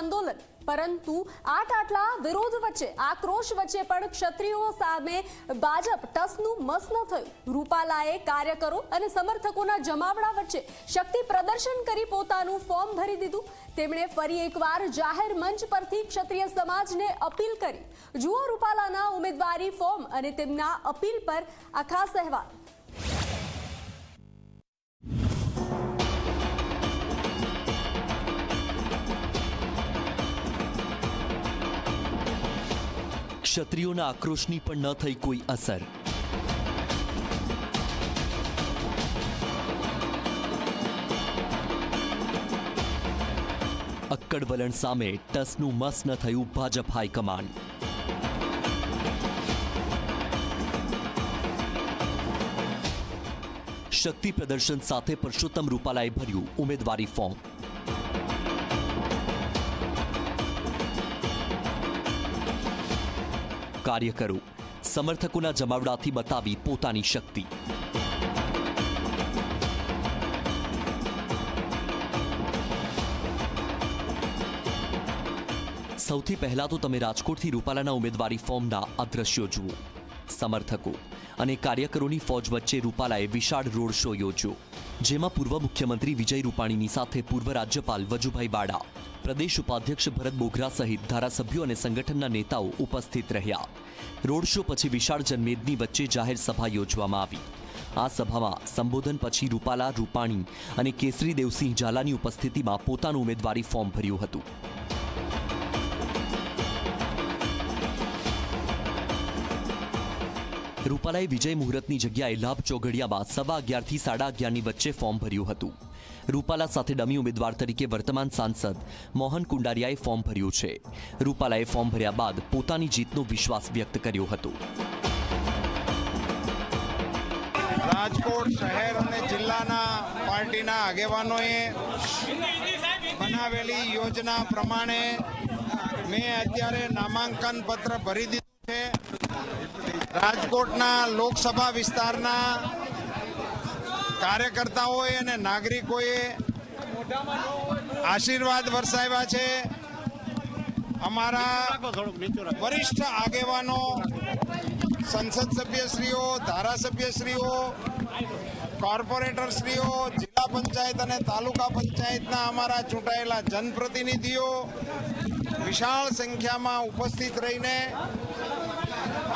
આંદોલન. પરંતુ આટ આટલા વિરોધ વચ્ચે, આક્રોશ વચ્ચે પણ ક્ષત્રિયો સામે ભાજપ ટસનું મસ ન થયું. રૂપાલાએ કાર્યકરો અને સમર્થકોના જમાવડા વચ્ચે શક્તિ પ્રદર્શન કરી પોતાનું ફોર્મ ભરી દીધું. તેમણે ફરી એકવાર જાહેર મંચ પરથી ક્ષત્રિય સમાજને અપીલ કરી. જુઓ રૂપાલાના ઉમેદવારી ફોર્મ અને તેમના અપીલ પર આ ખાસ અહેવાલ. ક્ષત્રિયોના આક્રોશની પણ ન થઈ કોઈ અસર. અક્કડ વલણ સામે ટસનું મસ ન થયું ભાજપ હાઈકમાન્ડ. શક્તિ પ્રદર્શન સાથે પરસોત્તમ રૂપાલાએ ભર્યું ઉમેદવારી ફોર્મ કાર્યકરો સમર્થકોના જમાવડાથી બતાવી પોતાની શક્તિ. સૌથી પહેલા તો તમે રાજકોટથી રૂપાલાના ઉમેદવારી ફોર્મના આ દ્રશ્યો જુઓ. સમર્થકો અને કાર્યકરોની ફોજ વચ્ચે રૂપાલાએ વિશાળ રોડ શો યોજ્યો. જેમાં પૂર્વ મુખ્યમંત્રી વિજય રૂપાણીની સાથે પૂર્વ રાજ્યપાલ વજુભાઈ વાડા, પ્રદેશ ઉપાધ્યક્ષ ભરત બોઘરા સહિત ધારાસભ્યો અને સંગઠનના નેતાઓ ઉપસ્થિત રહ્યા. રોડ શો પછી વિશાળ જનમેદની વચ્ચે જાહેર સભા યોજવામાં આવી. આ સભામાં સંબોધન પછી રૂપાલા, રૂપાણી અને કેસરી દેવસિંહ ઝાલાની ઉપસ્થિતિમાં પોતાનું ઉમેદવારી ફોર્મ ભર્યું હતું. રૂપાલાએ વિજય મુહૂર્તની જગ્યાએ લાભ ચોઘડિયામાં સવા અગિયારથી સાડા અગિયારની વચ્ચે ફોર્મ ભર્યું હતું. રૂપાલા સાથે ડમી ઉમેદવાર તરીકે વર્તમાન સાંસદ મોહન કુંડારિયાએ ફોર્મ ભર્યું છે. રૂપાલાએ ફોર્મ ભર્યા બાદ પોતાની જીતનો વિશ્વાસ વ્યક્ત કર્યો હતો. રાજકોટ શહેર અને જિલ્લાના પાર્ટીના આગેવાનોએ બનાવેલી યોજના પ્રમાણે મેં અત્યારે નામાંકન પત્ર ભરી દીધું છે. રાજકોટના લોકસભા વિસ્તારના કાર્યકર્તાઓએ અને નાગરિકોએ આશીર્વાદ વરસાવ્યા છે. અમારા વરિષ્ઠ આગેવાનો, સંસદ સભ્યશ્રીઓ, ધારાસભ્યશ્રીઓ, કોર્પોરેટરશ્રીઓ, જિલ્લા પંચાયત અને તાલુકા પંચાયતના અમારા ચૂંટાયેલા જનપ્રતિનિધિઓ વિશાળ સંખ્યામાં ઉપસ્થિત રહીને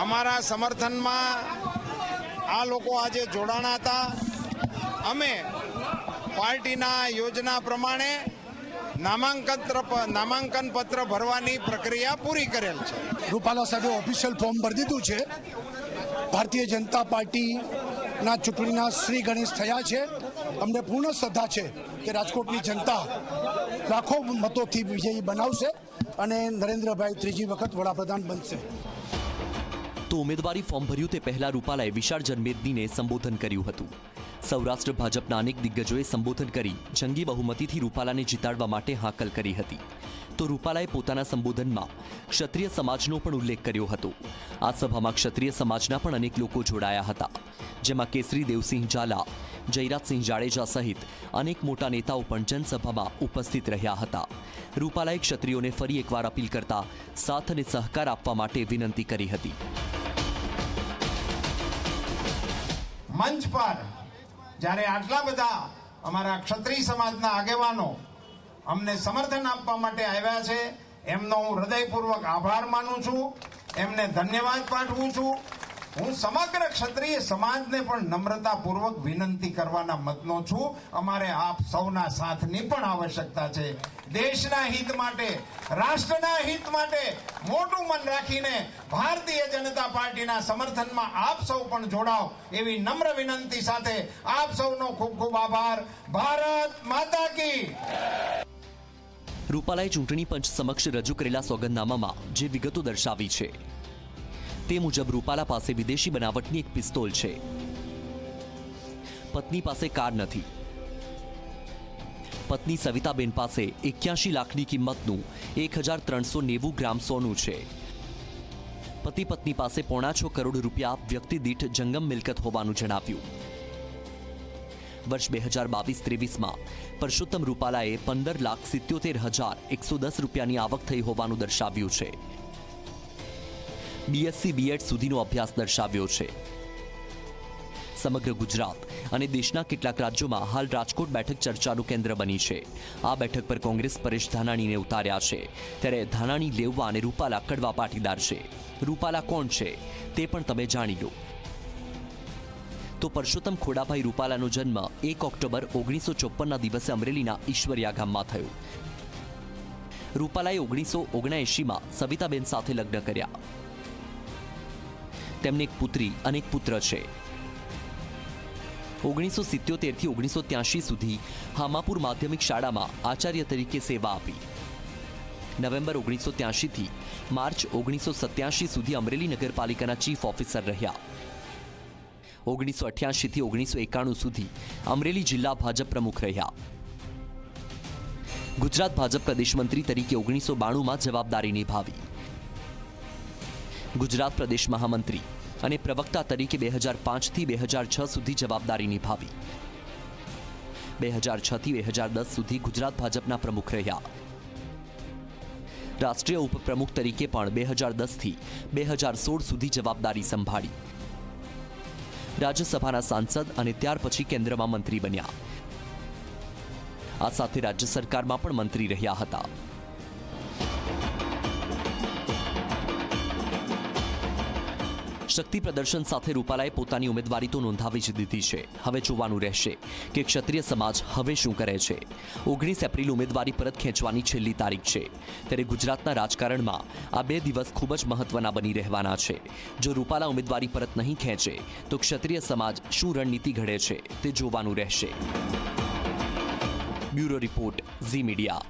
અમારા સમર્થનમાં આ લોકો આજે જોડાણા હતા. અમે પાર્ટીના યોજના પ્રમાણે નામાંકન નામાંકન પત્ર ભરવાની પ્રક્રિયા પૂરી કરેલ છે. રૂપાલા સાહેબે ઓફિશિયલ ફોર્મ ભરી દીધું છે. ભારતીય જનતા પાર્ટીના ચૂંટણીના શ્રી ગણેશ થયા છે. અમને પૂર્ણ શ્રદ્ધા છે કે રાજકોટની જનતા લાખો મતોથી વિજયી બનાવશે અને નરેન્દ્રભાઈ ત્રીજી વખત વડાપ્રધાન બનશે. તો ઉમેદવારી ફોર્મ ભર્યું તે પહેલા રૂપાલાએ વિશાળ જનમેદનીને સંબોધન કર્યું હતું. સૌરાષ્ટ્ર ભાજપના અનેક દિગ્ગજોએ સંબોધન કરી જંગી બહુમતીથી રૂપાલાને જીતાડવા માટે હાકલ કરી હતી. તો રૂપાલાએ પોતાના સંબોધનમાં ક્ષત્રિય સમાજનો પણ ઉલ્લેખ કર્યો હતો. આ સભામાં ક્ષત્રિય સમાજના પણ અનેક લોકો જોડાયા હતા, જેમાં કેસરી દેવસિંહ ઝાલા, જયરાજસિંહ જાડેજા સહિત અનેક મોટા નેતાઓ પણ જનસભામાં ઉપસ્થિત રહ્યા હતા. રૂપાલાએ ક્ષત્રિયોને ફરી એકવાર અપીલ કરતા સાથ અને સહકાર આપવા માટે વિનંતી કરી હતી. મંચ પર જ્યારે આટલા બધા અમારા ક્ષત્રિય સમાજના આગેવાનો અમને સમર્થન આપવા માટે આવ્યા છે. એમનો હું હૃદયપૂર્વક આભાર માનું છું. એમને ધન્યવાદ પાઠવું છું. હું સમગ્ર ક્ષત્રિય સમાજને પણ નમ્રતાપૂર્વક વિનંતી કરવાના મતનો છું. અમારે આપ સૌના સાથની પણ આવશ્યકતા છે. દેશના હિત માટે, રાષ્ટ્રના હિત માટે મોટું મન રાખીને ભારતીય જનતા પાર્ટીના સમર્થનમાં આપ સૌ પણ જોડાવ એવી નમ્ર વિનંતી સાથે આપ સૌનો ખૂબ ખૂબ આભાર. ભારત માતા કી. રૂપાલાએ ચૂંટણી પંચ સમક્ષ રજૂ કરેલા સોગંદનામામાં જે વિગતો દર્શાવી છે, તે મુજબ રૂપાલા પાસે વિદેશી બનાવટની એક પિસ્તોલ છે. પત્ની પાસે કાર નથી. પત્ની સવિતાબેન પાસે એક્યાશી લાખની કિંમતનું એક હજાર ત્રણસો નેવું ગ્રામ સોનું છે. પતિ પત્ની પાસે પોણા છ કરોડ રૂપિયા વ્યક્તિ દીઠ જંગમ મિલકત હોવાનું જણાવ્યું. વર્ષ બે હજાર બાવીસ ત્રેવીસમાં. પરસોત્તમ રૂપાલાએ પંદર લાખ સિત્યોતેર હજાર એકસો દસ રૂપિયાની આવક થઈ હોવાનું દર્શાવ્યું છે. બીએસસી બીએડ સુધીનો અભ્યાસ દર્શાવ્યો છે. સમગ્ર ગુજરાત અને દેશના કેટલાક રાજ્યોમાં હાલ રાજકોટ બેઠક ચર્ચાનું કેન્દ્ર બની છે. આ બેઠક પર કોંગ્રેસ પરેશ ધાનાણીને ઉતાર્યા છે. ત્યારે ધાનાણી, લેવવા અને રૂપાલા કડવા પાટીદાર છે. રૂપાલા કોણ છે? તે પણ તમે જાણી લો. તો પરસોત્તમ ખોડાભાઈ રૂપાલાનો જન્મ એક ઓક્ટોબર ઓગણીસો ચોપ્પનના દિવસે અમરેલીના ઈશ્વરિયા ગામમાં થયો. રૂપાલાએ ઓગણીસો ઓગણએંશીમાં સવિતાબેન સાથે લગ્ન કર્યા. તેમને એક પુત્રી અને એક પુત્ર છે. ઓગણીસો સિત્યોતેરથી ઓગણીસો ત્યાંશી સુધી હામાપુર માધ્યમિક શાળામાં આચાર્ય તરીકે સેવા આપી. નવેમ્બર ઓગણીસો ત્યાંશીથી માર્ચ ઓગણીસો સત્યાશી સુધી અમરેલી નગરપાલિકાના ચીફ ઓફિસર રહ્યા. ઓગણીસો અઠ્યાસીથી ઓગણીસો એકાણું સુધી અમરેલી જિલ્લા ભાજપ પ્રમુખ રહ્યા. ગુજરાત ભાજપ પ્રદેશ મંત્રી તરીકે ઓગણીસો બાણુંમાં જવાબદારી નિભાવી. ગુજરાત પ્રદેશ મહામંત્રી અને પ્રવક્તા તરીકે બે હજાર પાંચથી બે હજાર છ સુધી જવાબદારી નિભાવી. બે હજાર છથી બે હજાર દસ સુધી ગુજરાત ભાજપના પ્રમુખ રહ્યા. રાષ્ટ્રીય ઉપપ્રમુખ તરીકે પણ બે હજાર દસથી બે હજાર સોળ સુધી જવાબદારી સંભાળી. રાજ્યસભાના સાંસદ અને ત્યાર પછી કેન્દ્રમાં મંત્રી બન્યા. આ સાથે રાજ્ય સરકારમાં પણ મંત્રી રહ્યા હતા. શક્તિ પ્રદર્શન સાથે રૂપાલાએ પોતાની ઉમેદવારી તો નોંધાવી જ દીધી છે. હવે જોવાનું રહેશે કે ક્ષત્રિય સમાજ હવે શું કરે છે. ઓગણીસ એપ્રિલ ઉમેદવારી પરત ખેંચવાની છેલ્લી તારીખ છે. ત્યારે ગુજરાતના રાજકારણમાં આ બે દિવસ ખૂબ જ મહત્વના બની રહેવાના છે. જો રૂપાલા ઉમેદવારી પરત નહીં ખેંચે, તો ક્ષત્રિય સમાજ શું રણનીતિ ઘડે છે તે જોવાનું રહેશે. Bureau report, Zee Media.